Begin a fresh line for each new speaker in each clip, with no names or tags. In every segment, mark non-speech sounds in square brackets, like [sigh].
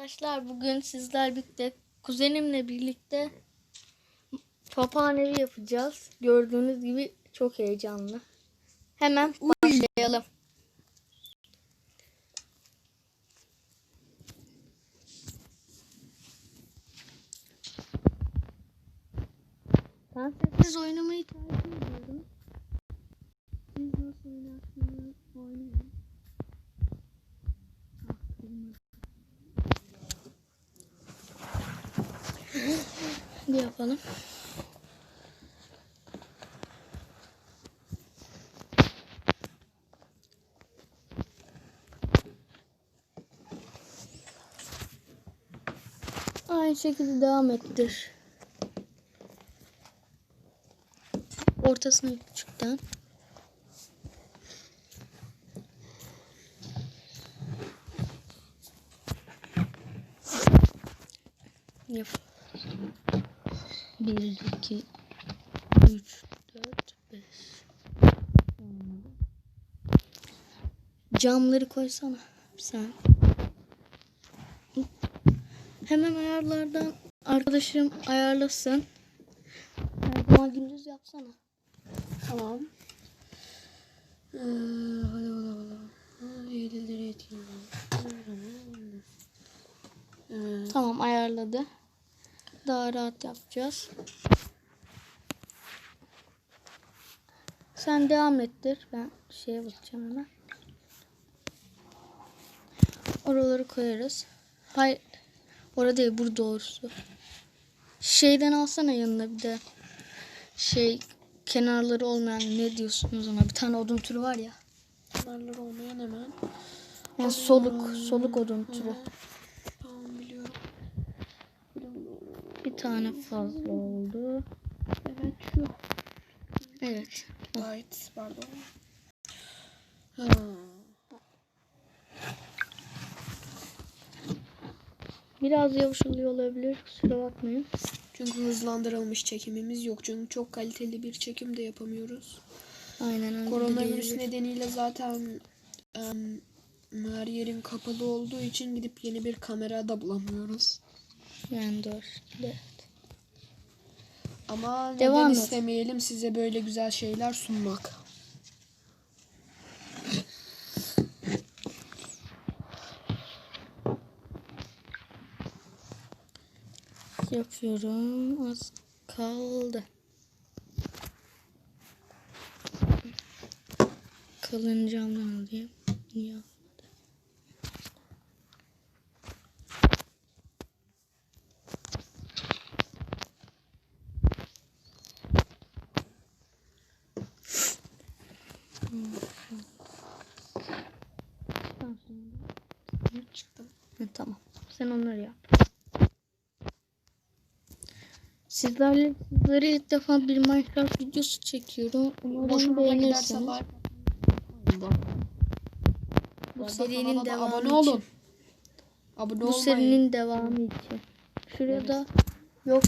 Arkadaşlar bugün sizler birlikte kuzenimle birlikte papağan evi yapacağız. Gördüğünüz gibi çok heyecanlı. Hemen başlayalım. Ben sessiz oynamayı tercih ediyorum. Siz nasıl oynarsınız oynayın. Yapalım. Aynı şekilde devam ettir. Ortasına küçükten. Yap. 1, 2, 3, 4, 5. Camları koysana sen. Hemen ayarlardan arkadaşım ayarlasın. Her zaman gündüz yapsana.
Tamam. Ee, hadi hadi hadi. Etkiler. Evet.
Tamam ayarladı. Daha rahat yapacağız. Sen devam ettir. Ben şeye bakacağım hemen. Oraları koyarız. Hayır. Orada değil. Burada doğrusu. Şeyden alsana yanına bir de. Şey kenarları olmayan ne diyorsunuz ona? Bir tane odun türü var ya.
Kenarlar olmayan hemen.
Yani soluk. Soluk odun türü.
Tamam biliyorum.
Bir tane fazla oldu.
Evet şu.
Evet.
Right pardon.
Biraz yavaş oluyor olabilir. Kusura bakmayın.
Çünkü hızlandırılmış çekimimiz yok. Çünkü çok kaliteli bir çekim de yapamıyoruz.
Aynen öyle.
Koronavirüs nedeniyle zaten em, her yerin kapalı olduğu için gidip yeni bir kamera da bulamıyoruz.
Yani doğru. Evet.
Ama
Devam
neden
et.
istemeyelim size böyle güzel şeyler sunmak.
Yapıyorum. Az kaldı. Kalın camdan alayım. Niye? Tamam, şimdi-
Çıktım.
Hı, tamam. Sen onları yap. Sizlerle sizlere ilk defa bir Minecraft videosu çekiyorum. Umarım beğenirsiniz. Bu serinin devamı
abone
için.
olun. Abone
Bu serinin devamı için. Şuraya da yok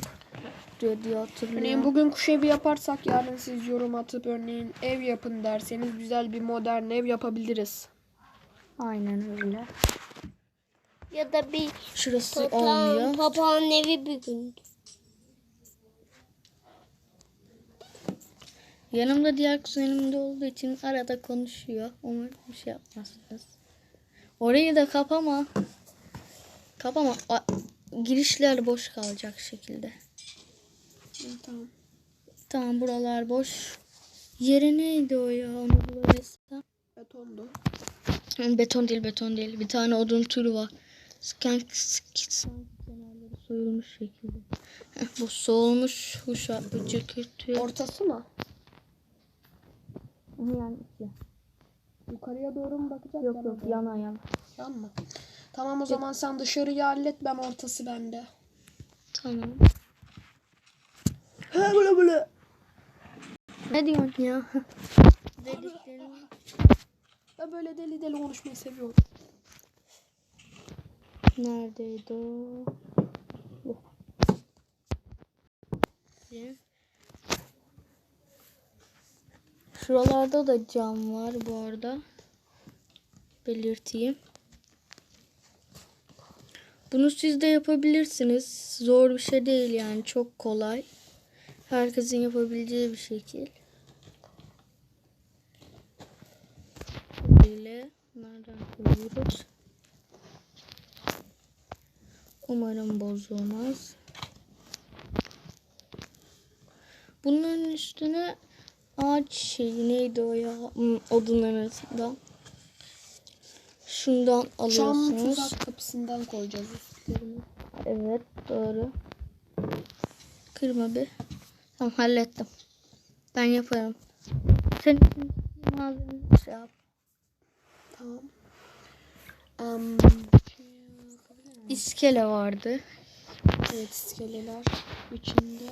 diyor diye hatırlıyorum.
Örneğin bugün kuş evi yaparsak yarın siz yorum atıp örneğin ev yapın derseniz güzel bir modern ev yapabiliriz.
Aynen öyle.
Ya da bir
Şurası olmuyor.
papağan evi bir gün.
Yanımda diğer kuzenim de olduğu için arada konuşuyor. Umarım bir şey yapmazsınız. Orayı da kapama. Kapama. A- girişler boş kalacak şekilde.
Tamam.
Tamam buralar boş. Yeri neydi o ya onu bulabilsem.
Betondu.
Beton değil beton değil. Bir tane odun türü var. Sanki, sanki kenarları soyulmuş şekilde. [laughs] Bu soğumuş huşa bıcı kötü.
Ortası mı?
Yani içi.
Yukarıya doğru mu bakacak?
Yok yok yana yana.
Yan mı? Tamam o zaman sen dışarıyı hallet ben ortası bende.
Tamam.
He böyle böyle.
Ne diyorsun ya? [laughs] Dediklerim.
Ben böyle deli deli konuşmayı seviyorum.
Neredeydi o? Bu. Şuralarda da cam var bu arada. Belirteyim. Bunu siz de yapabilirsiniz. Zor bir şey değil yani çok kolay. Herkesin yapabileceği bir şekil. Böyle nereden koyuyoruz? Umarım bozulmaz. Bunların üstüne ağaç şeyi neydi o ya? Hmm, Odun arasında. Şundan
Çam
alıyorsunuz.
tuzak kapısından koyacağız üstlerini.
Evet doğru. Kırma bir. Tamam hallettim. Ben yaparım. Sen için malzemeni şey yap.
Tamam. Um,
İskele vardı.
evet iskeleler içinde.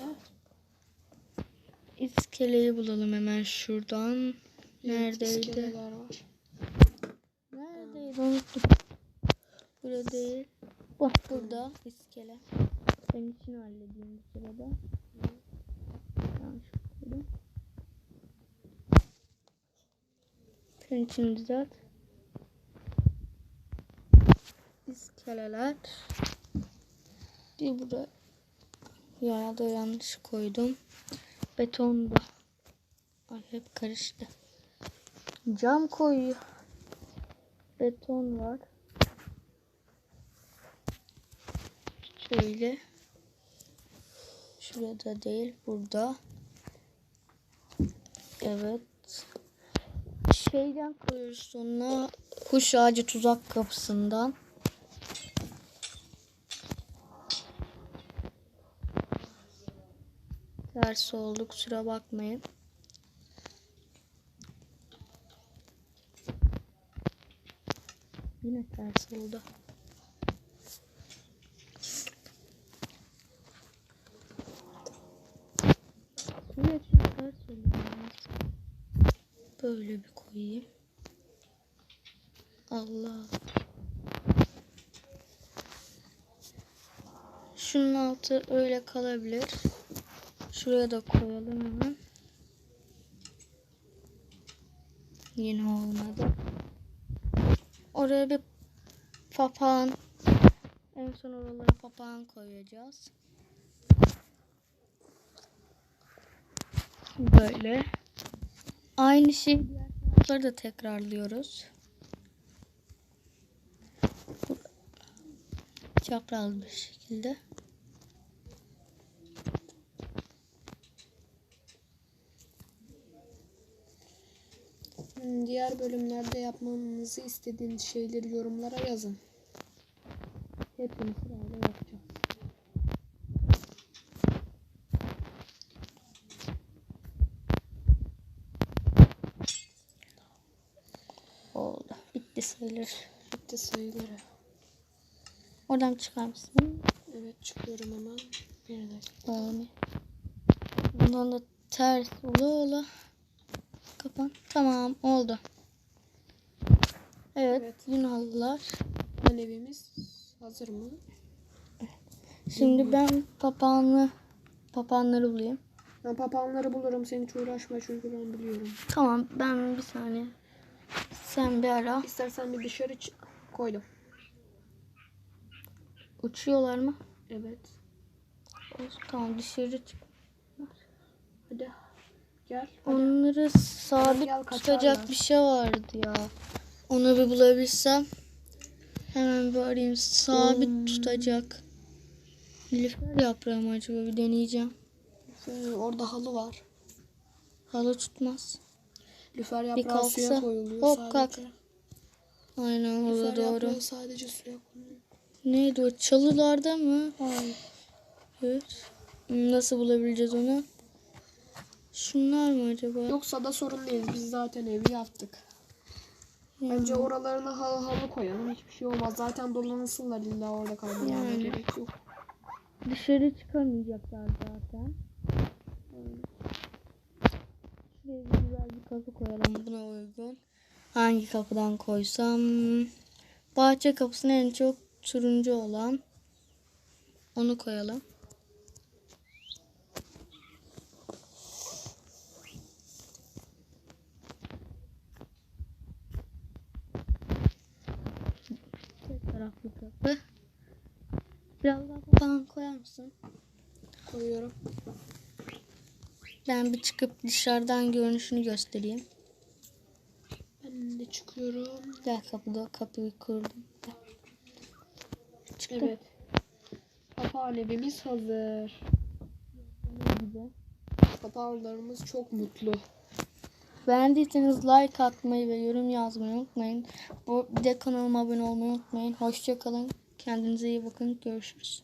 İskeleyi bulalım hemen şuradan.
Evet,
Neredeydi?
iskeleler var.
Neredeydi unuttum. Burada değil. Bak burada iskele. Ben için halledeyim bu sırada. Yanlış koydum. Sen için düzelt. İskeleler. Bir burada ya da yanlış koydum. Beton da. Ay hep karıştı. Cam koyuyor. Beton var. Şöyle. Şurada değil, burada. Evet. Şeyden koyuyoruz sonra kuş ağacı tuzak kapısından. Ters oldu kusura bakmayın. Yine ters oldu. Sürekli ters oluyor. Böyle bir koyayım. Allah. Şunun altı öyle kalabilir. Şuraya da koyalım hemen. Yine olmadı. Oraya bir papağan. En son oralara papağan koyacağız. Böyle. Aynı şey diğer tarafları da tekrarlıyoruz. Çapraz bir şekilde.
Diğer bölümlerde yapmamızı istediğiniz şeyleri yorumlara yazın. Hepsini sırayla yapacağız.
Oldu. Bitti sayılır.
Bitti sayıları.
Oradan çıkar mısın?
Evet çıkıyorum hemen. Bir dakika.
Bundan da ters ola ola. Kapan. Tamam oldu. Evet,
Evet.
Yunanlılar.
Yan evimiz hazır mı?
Şimdi ben papağanlı papağanları bulayım.
Ben papağanları bulurum. Sen hiç uğraşma çünkü ben biliyorum.
Tamam ben bir saniye. Sen bir ara.
İstersen bir dışarı. Koydum.
Uçuyorlar mı?
Evet.
Olsun, Tamam dışarı çık.
Hadi. Gel. Hadi.
Onları sabit
Gel,
tutacak
kaçarlar.
bir şey vardı ya. Onu bir bulabilsem. Hemen bir arayayım. Sabit
Hmm.
tutacak. Nilüfer yaprağı mı acaba bir deneyeceğim.
Orada halı var.
Halı tutmaz.
Lüfer yaprağı suya
kalksa,
koyuluyor
hop
sadece.
kalk. Aynen
Lüfer
doğru.
yaprağı sadece suya koyuluyor.
Neydi o? Çalılarda mı? Hayır. Evet. Nasıl bulabileceğiz onu? Şunlar mı acaba?
Yoksa da sorun değil. Biz zaten evi yaptık. Bence oralarına halı halı koyalım. Hiçbir şey olmaz. Zaten dolanırsınlar illa orada kalmalarına
Yani.
gerek yok.
Dışarı çıkamayacaklar zaten. Şuraya bir güzel bir kapı koyalım buna uygun. Hangi kapıdan koysam? Bahçe kapısına en çok turuncu olan. Onu koyalım. Taraflı kapı. Biraz daha papağan koyar mısın?
Koyuyorum.
Ben bir çıkıp dışarıdan görünüşünü göstereyim.
Ben de çıkıyorum.
Gel kapıda kapıyı kurdum. Çıktım.
Evet. Papağan evimiz hazır. Papağanlarımız çok mutlu.
Beğendiyseniz like atmayı ve yorum yazmayı unutmayın. Bu bir de kanalıma abone olmayı unutmayın. Hoşça kalın. Kendinize iyi bakın. Görüşürüz.